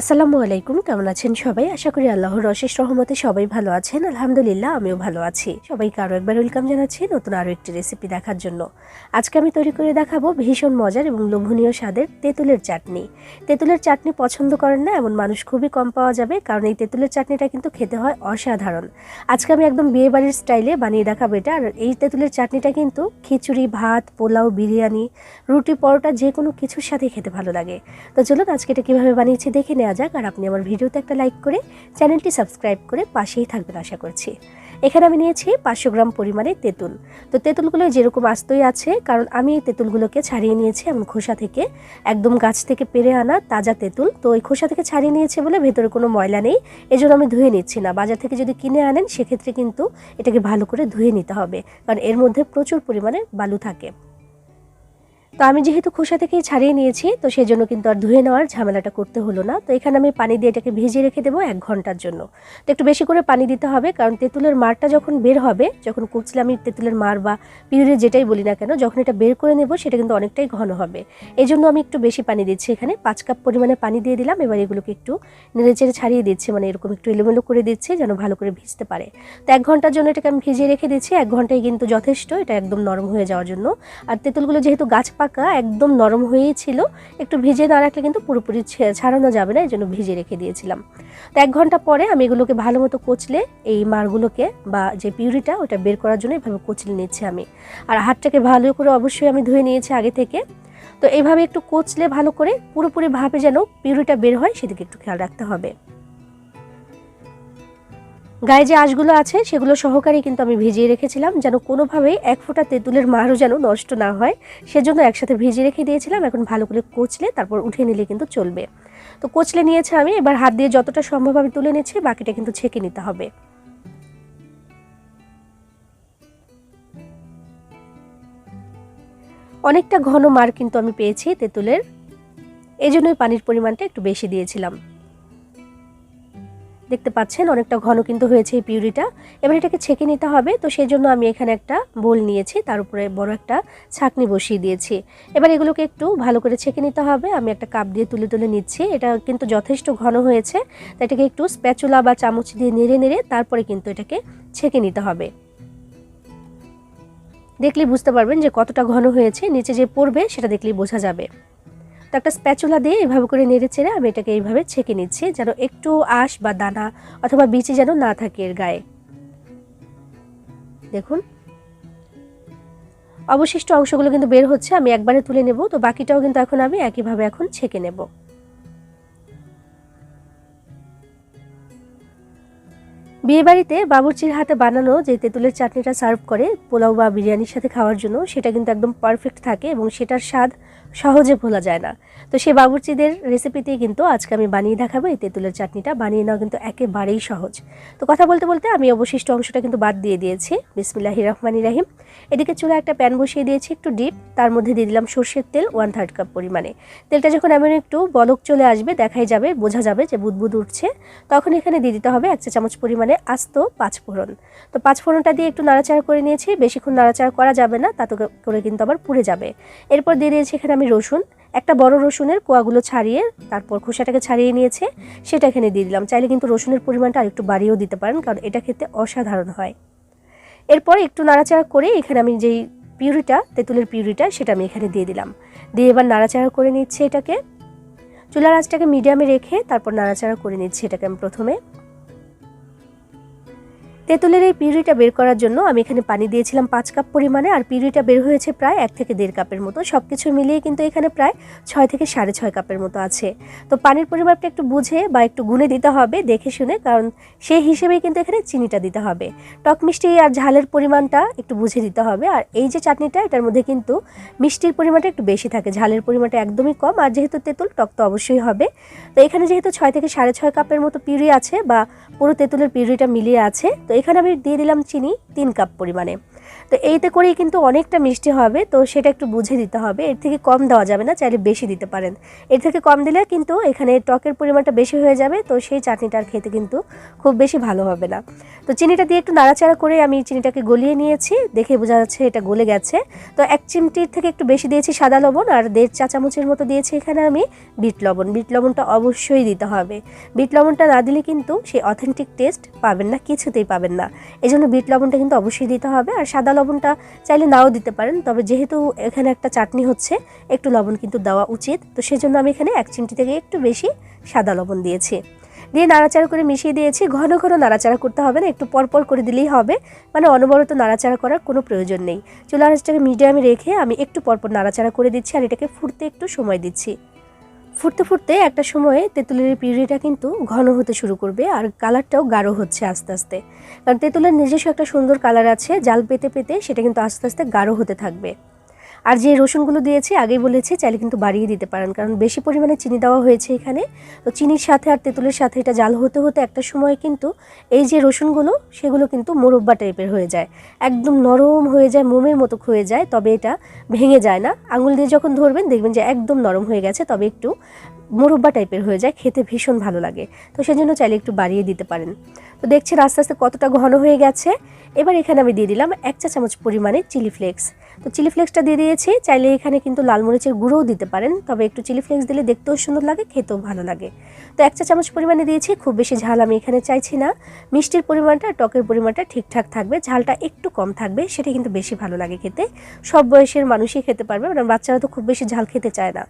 আসসালামু আলাইকুম, কেমন আছেন সবাই? আশা করি আল্লাহর অশেষ রহমতে সবাই ভালো আছেন। আলহামদুলিল্লাহ, আমিও ভালো আছি। সবাইকে আরও একবার ওয়েলকাম জানাচ্ছি নতুন আরও একটি রেসিপি দেখার জন্য। আজকে আমি তৈরি করে দেখাবো ভীষণ মজার এবং লোভনীয় স্বাদের তেঁতুলের চাটনি। তেঁতুলের চাটনি পছন্দ করেন না, এমন মানুষ খুবই কম পাওয়া যাবে, কারণ এই তেঁতুলের চাটনিটা কিন্তু খেতে হয় অসাধারণ। আজকে আমি একদম বিয়ে বাড়ির স্টাইলে বানিয়ে দেখাবো এটা। আর এই তেঁতুলের চাটনিটা কিন্তু খিচুড়ি, ভাত, পোলাও, বিরিয়ানি, রুটি, পরোটা যে কোনো কিছুর সাথে খেতে ভালো লাগে। তো চলুন আজকে এটা কীভাবে বানিয়েছি দেখে নেওয়া যাক আর আপনি আমার ভিডিওতে একটা লাইক করে চ্যানেলটি সাবস্ক্রাইব করে পাশেই থাকবেন আশা করছি। এখানে আমি নিয়েছি পাঁচশো গ্রাম পরিমাণে তেঁতুল। তো তেঁতুলগুলো যেরকম আস্তই আছে, কারণ আমি এই তেঁতুলগুলোকে ছাড়িয়ে নিয়েছি এমন খোসা থেকে। একদম গাছ থেকে পেরে আনা তাজা তেঁতুল। তো ওই খোসা থেকে ছাড়িয়ে নিয়েছে বলে ভেতরে কোনো ময়লা নেই। এজন্য আমি ধুয়ে নিচ্ছি না। বাজার থেকে যদি কিনে আনেন, সেক্ষেত্রে কিন্তু এটাকে ভালো করে ধুয়ে নিতে হবে। কারণ এর মধ্যে প্রচুর পরিমাণে বালু থাকে। তো আমি যেহেতু খোসা থেকে ছাড়িয়ে নিয়েছি, তো সেই জন্য কিন্তু আর ধুয়ে নেওয়ার ঝামেলাটা করতে হলো না। তো এখানে আমি পানি দিয়ে এটাকে ভিজিয়ে রেখে দেবো এক ঘণ্টার জন্য। তো একটু বেশি করে পানি দিতে হবে, কারণ তেঁতুলের মারটা যখন বের হবে, যখন কুচলে আমি তেঁতুলের মার বা পিউরে যেটাই বলি না কেন, যখন এটা বের করে নেব, সেটা কিন্তু অনেকটাই ঘন হবে। এই জন্য আমি একটু বেশি পানি দিচ্ছি এখানে, পাঁচ কাপ পরিমাণে পানি দিয়ে দিলাম, এবার এগুলোকে একটু নেড়ে চেড়ে ছাড়িয়ে দিচ্ছি মানে এরকম একটু এলোমেলো করে দিচ্ছি, যেন ভালো করে ভিজতে পারে। তো এক ঘণ্টার জন্য এটাকে আমি ভিজিয়ে রেখে দিচ্ছি, এক ঘন্টায় কিন্তু যথেষ্ট, এটা একদম নরম হয়ে যাওয়ার জন্য। আর তেঁতুলগুলো যেহেতু গাছ পাকা একদম নরম হয়েই ছিল। একটু ভিজে না রাখলে কিন্তু পুরোপুরি ছাড়ানো যাবে না এই জন্য ভিজে রেখে দিয়েছিলাম। তো এক ঘণ্টা পরে আমি এগুলোকে ভালো মতো কচলে এই মারগুলোকে বা যে পিউরিটা, ওটা বের করার জন্য এভাবে কচলে নিচ্ছি আমি। আর হাতটাকে ভালো করে অবশ্যই আমি ধুয়ে নিয়েছি আগে থেকে। তো এইভাবে একটু কচলে ভালো করে পুরোপুরি ভাবে যেন পিউরিটা বের হয়, সেদিকে একটু খেয়াল রাখতে হবে। গায়ে যে আঁশগুলো আছে, সেগুলো সহকারে কিন্তু আমি ভিজিয়ে রেখেছিলাম, যেন কোনোভাবেই এক ফোঁটা তেঁতুলের মারও যেন নষ্ট না হয়। সেজন্য একসাথে ভিজিয়ে রেখে দিয়েছিলাম, এখন ভালো করে কচলে তারপর উঠে নিলে কিন্তু চলবে। তো কচলে নিয়েছে আমি, এবার হাত দিয়ে যতটা সম্ভব আমি তুলে নিচ্ছি, বাকিটা কিন্তু ছেঁকে নিতে হবে। অনেকটা ঘন মার কিন্তু আমি পেয়েছি তেঁতুলের। এই জন্যই পানির পরিমাণটা একটু বেশি দিয়েছিলাম। দেখতে পাচ্ছেন, অনেকটা ঘন কিন্তু হয়েছে এই পিউরিটা। এবার এটাকে ছেঁকে নিতে হবে, তো সেই জন্য আমি এখানে একটা বোল নিয়েছি, তার উপরে বড় একটা ছাকনি বসিয়ে দিয়েছি। এবার এগুলোকে একটু ভালো করে ছেঁকে নিতে হবে, আমি একটা কাপ দিয়ে তুলে তুলে নিচ্ছি। এটা কিন্তু যথেষ্ট ঘন হয়েছে, তাই এটাকে একটু স্প্যাচুলা বা চামচ দিয়ে নেড়ে নেড়ে তারপরে কিন্তু এটাকে ছেঁকে নিতে হবে। দেখলেই বুঝতে পারবেন যে কতটা ঘন হয়েছে, নিচে যে পড়বে সেটা দেখলেই বোঝা যাবে। তো একটা স্প্যাচুলা দিয়ে এভাবে করে নেড়ে চেড়ে আমি এটাকে এইভাবে ছেঁকে নিচ্ছি, যেন একটু আঁশ বা দানা অথবা বিচি যেন না থাকে এর গায়ে। দেখুন। অবশিষ্ট অংশগুলো কিন্তু বের হচ্ছে, আমি একবারে তুলে নেব, তো বাকিটাও কিন্তু এখন আমি একইভাবে এখন ছেঁকে নেব। বিয়েবাড়িতে বাবুর্চির হাতে বানানো যে তেঁতুলের চাটনিটা সার্ভ করে পোলাও বা বিরিয়ানির সাথে খাওয়ার জন্য, সেটা কিন্তু একদম পারফেক্ট থাকে এবং সেটার স্বাদ সহজে ভোলা যায় না। তো সেই বাবুর্চিদের রেসিপিতেই কিন্তু আজকে আমি বানিয়ে দেখাবো। এই তেঁতুলের চাটনিটা বানিয়ে নেওয়া কিন্তু একেবারেই সহজ। তো কথা বলতে বলতে আমি অবশিষ্ট অংশটা কিন্তু বাদ দিয়ে দিয়েছি। বিসমিল্লাহ রহমানি রাহিম। এদিকে চুলা একটা প্যান বসিয়ে দিয়েছি একটু ডিপ তার মধ্যে দিয়ে দিলাম সর্ষের তেল ওয়ান থার্ড কাপ পরিমাণে। তেলটা যখন এমন একটু বলক চলে আসবে, দেখাই যাবে, বোঝা যাবে যে বুদবুদ উঠছে। তখন এখানে দিয়ে দিতে হবে এক চা চামচ পরিমাণে আস্ত পাঁচ ফোড়ন তো পাঁচ ফোড়নটা দিয়ে একটু নাড়াচাড়া করে নিয়েছি। বেশিক্ষণ নাড়াচাড়া করা যাবে না, তাতে করে কিন্তু আবার পুড়ে যাবে। এরপর দিয়ে দিয়েছি এখানে আমি রসুন, একটা বড় রসুনের কোয়াগুলো ছাড়িয়ে তারপর খোসাটাকে ছাড়িয়ে নিয়েছে, সেটা এখানে দিয়ে দিলাম। চাইলে কিন্তু রসুনের পরিমাণটা আরেকটু বাড়িয়েও দিতে পারেন, কারণ এটা খেতে অসাধারণ হয়। এরপর একটু নাড়াচাড়া করে এখানে আমি যেই পিউরিটা, তেঁতুলের পিউরিটা, সেটা আমি এখানে দিয়ে দিলাম। দিয়ে এবার নাড়াচাড়া করে নিচ্ছে এটাকে। চুলার আঁচটাকে মিডিয়ামে রেখে তারপর নাড়াচাড়া করে নিচ্ছি এটাকে আমি প্রথমে। তেঁতুলের এই পিউরিটা বের করার জন্য আমি এখানে পানি দিয়েছিলাম পাঁচ কাপ পরিমাণে, আর পিউরিটা বের হয়েছে প্রায় এক থেকে দেড় কাপের মতো। সব কিছু মিলিয়ে কিন্তু এখানে প্রায় ছয় থেকে সাড়ে ছয় কাপের মতো আছে। তো পানির পরিমাপটা একটু বুঝে বা একটু গুনে দিতে হবে, দেখে শুনে, কারণ সেই হিসেবেই কিন্তু এখানে চিনিটা দিতে হবে। টক মিষ্টি আর ঝালের পরিমাণটা একটু বুঝে দিতে হবে, আর এই যে চাটনিটা, এটার মধ্যে কিন্তু মিষ্টির পরিমাণটা একটু বেশি থাকে, ঝালের পরিমাণটা একদমই কম, আর যেহেতু তেঁতুল, টক তো অবশ্যই হবে। তো এখানে যেহেতু ছয় থেকে সাড়ে ছয় কাপের মতো পিউরি আছে বা পুরো তেঁতুলের পিউরিটা মিলিয়ে আছে, তো এখানে আমি দিয়ে দিলাম চিনি তিন কাপ পরিমাণে। তো এইতে করেই কিন্তু অনেকটা মিষ্টি হবে, তো সেটা একটু বুঝে দিতে হবে। এর থেকে কম দেওয়া যাবে না, চাইলে বেশি দিতে পারেন। এর থেকে কম দিলে কিন্তু এখানে টকের পরিমাণটা বেশি হয়ে যাবে, তো সেই চাটনিটা আর খেতে কিন্তু খুব বেশি ভালো হবে না। তো চিনিটা দিয়ে একটু নাড়াচাড়া করে আমি চিনিটাকে গলিয়ে নিয়েছি, দেখে বোঝা যাচ্ছে এটা গলে গেছে। তো এক চিমটির থেকে একটু বেশি দিয়েছি সাদা লবণ, আর দেড় চা চামচের মতো দিয়েছি এখানে আমি বিট লবণ। বিট লবণটা অবশ্যই দিতে হবে। বিট লবণটা না দিলে কিন্তু সেই অথেন্টিক টেস্ট পাবেন না, কিছুতেই পাবেন না। এই জন্য বিট লবণটা কিন্তু অবশ্যই দিতে হবে, আর সাদা লবণটা চাইলে নাও দিতে পারেন, তবে যেহেতু এখানে একটা চাটনি হচ্ছে, একটু লবণ কিন্তু দেওয়া উচিত। তো সেজন্য আমি এখানে এক চিমটি থেকে একটু বেশি সাদা লবণ দিয়েছি। দিয়ে নাড়াচাড়া করে মিশিয়ে দিয়েছি, ঘন ঘন নাড়াচাড়া করতে হবে না, একটু পরপর করে দিলেই হবে। মানে অনবরত নাড়াচাড়া করার কোনো প্রয়োজন নেই। চুলা আঁচটাকে মিডিয়ামে রেখে আমি একটু পরপর নাড়াচাড়া করে দিচ্ছি, আর এটাকে ফুটতে একটু সময় দিচ্ছি। ফুটতে ফুটতে একটা সময়ে তেঁতুলের পিউরিটা কিন্তু ঘন হতে শুরু করবে আর কালারটাও গাঢ় হচ্ছে আস্তে আস্তে। কারণ তেঁতুলের নিজস্ব একটা সুন্দর কালার আছে, জাল পেতে পেতে সেটা কিন্তু আস্তে আস্তে গাঢ় হতে থাকবে। আর যে রসুনগুলো দিয়েছি, আগেই বলেছি, চাইলে কিন্তু বাড়িয়ে দিতে পারেন। কারণ বেশি পরিমাণে চিনি দেওয়া হয়েছে এখানে। তো চিনির সাথে আর তেঁতুলের সাথে এটা জাল হতে হতে একটা সময় কিন্তু এই যে রসুনগুলো, সেগুলো কিন্তু মোরব্বা টাইপের হয়ে যায়। একদম নরম হয়ে যায়, মোমের মতো হয়ে যায়, তবে এটা ভেঙে যায় না। আঙুল দিয়ে যখন ধরবেন, দেখবেন যে একদম নরম হয়ে গেছে, তবে একটু মোরব্বা টাইপের হয়ে যায়, খেতে ভীষণ ভালো লাগে। তো সেজন্য চাইলে একটু বাড়িয়ে দিতে পারেন। তো দেখছেন আস্তে আস্তে কতটা ঘন হয়ে গেছে। এবার এখানে আমি দিয়ে দিলাম এক চা চামচ পরিমাণে চিলি ফ্লেক্স। তো চিলি ফ্লেক্সটা দিয়ে দিয়েছি, চাইলে এখানে কিন্তু লাল মরিচের গুঁড়োও দিতে পারেন, তবে একটু চিলি ফ্লেক্স দিলে দেখতেও সুন্দর লাগে, খেতেও ভালো লাগে। তো এক চা চামচ পরিমাণে দিয়েছি, খুব বেশি ঝাল আমি এখানে চাইছি না। মিষ্টির পরিমাণটা, টকের পরিমাণটা ঠিকঠাক থাকবে, ঝালটা একটু কম থাকবে, সেটা কিন্তু বেশি ভালো লাগে খেতে। সব বয়সের মানুষই খেতে পারবে, কারণ বাচ্চারা তো খুব বেশি ঝাল খেতে চায় না।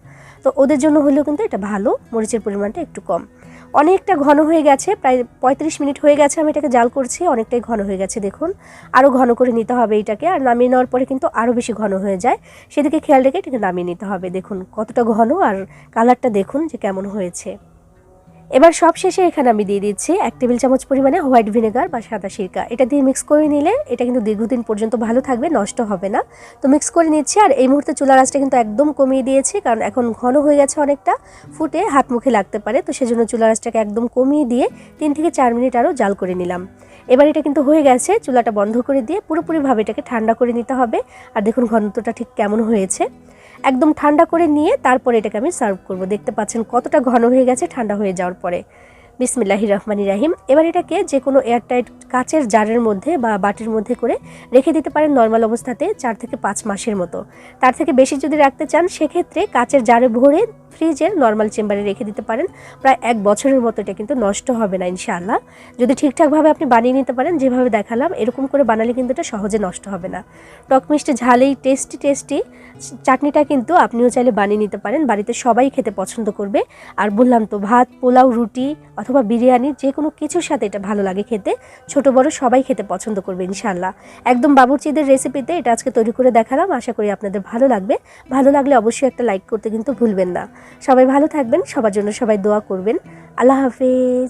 তো ওদের জন্য হলেও কিন্তু এটা ভালো, মরিচের পরিমাণটা একটু কম। অনেকটা ঘন হয়ে গেছে, প্রায় পঁয়ত্রিশ মিনিট হয়ে গেছে আমি এটাকে জাল করছি, অনেকটাই ঘন হয়ে গেছে দেখুন। আরও ঘন করে নিতে হবে এটাকে, আর নামিয়ে নেওয়ার পরে কিন্তু আরও বেশি ঘন হয়ে যায়। সেদিকে খেয়াল রেখে এটাকে নামিয়ে নিতে হবে, দেখুন কতটা ঘন, আর কালারটা দেখুন যে কেমন হয়েছে। এবার সব শেষে এখানে আমি দিয়ে দিচ্ছি এক টেবিল চামচ পরিমাণে হোয়াইট ভিনেগার বা সাদা সিরকা। এটা দিয়ে মিক্স করে নিলে এটা কিন্তু দীর্ঘদিন পর্যন্ত ভালো থাকবে, নষ্ট হবে না। তো মিক্স করে নিচ্ছি আর এই মুহূর্তে চুলার আঁচটা কিন্তু একদম কমিয়ে দিয়েছি কারণ এখন ঘন হয়ে গেছে অনেকটা। ফুটে হাত মুখে লাগতে পারে, তো সেজন্য চুলার আঁচটাকে একদম কমিয়ে দিয়ে তিন থেকে চার মিনিট আরও জাল করে নিলাম। এবার এটা কিন্তু হয়ে গেছে, চুলাটা বন্ধ করে দিয়ে পুরোপুরিভাবে এটাকে ঠান্ডা করে নিতে হবে। আর দেখুন ঘনত্বটা ঠিক কেমন হয়েছে। একদম ঠান্ডা করে নিয়ে তারপরে এটাকে আমি সার্ভ করব। দেখতে পাচ্ছেন কতটা ঘন হয়ে গেছে ঠান্ডা হয়ে যাওয়ার পরে। বিসমিল্লাহি রহমানি রাহিম। এবার এটাকে যে কোনো এয়ারটাইট কাচের জারের মধ্যে বা বাটির মধ্যে করে রেখে দিতে পারেন নর্মাল অবস্থাতে চার থেকে পাঁচ মাসের মতো। তার থেকে বেশি যদি রাখতে চান, সেক্ষেত্রে কাচের জারে ভরে ফ্রিজের নর্মাল চেম্বারে রেখে দিতে পারেন। প্রায় এক বছরের মতো এটা কিন্তু নষ্ট হবে না, ইনশাআল্লাহ। যদি ঠিকঠাকভাবে আপনি বানিয়ে নিতে পারেন, যেভাবে দেখালাম, এরকম করে বানালে কিন্তু এটা সহজে নষ্ট হবে না। টক মিষ্টি ঝালেই টেস্টি টেস্টি চাটনিটা কিন্তু আপনিও চাইলে বানিয়ে নিতে পারেন। বাড়িতে সবাই খেতে পছন্দ করবে। আর বললাম তো, ভাত, পোলাও, রুটি অথবা বিরিয়ানি যে কোনো কিছুর সাথে এটা ভালো লাগে খেতে। ছোট, বড় সবাই খেতে পছন্দ করবে, ইনশাআল্লাহ। একদম বাবুর্চিদের রেসিপিতে এটা আজকে তৈরি করে দেখালাম। আশা করি আপনাদের ভালো লাগবে। ভালো লাগলে অবশ্যই একটা লাইক করতে কিন্তু ভুলবেন না। সবাই ভালো থাকবেন সবার জন্য সবাই দোয়া করবেন। আল্লাহ হাফেজ।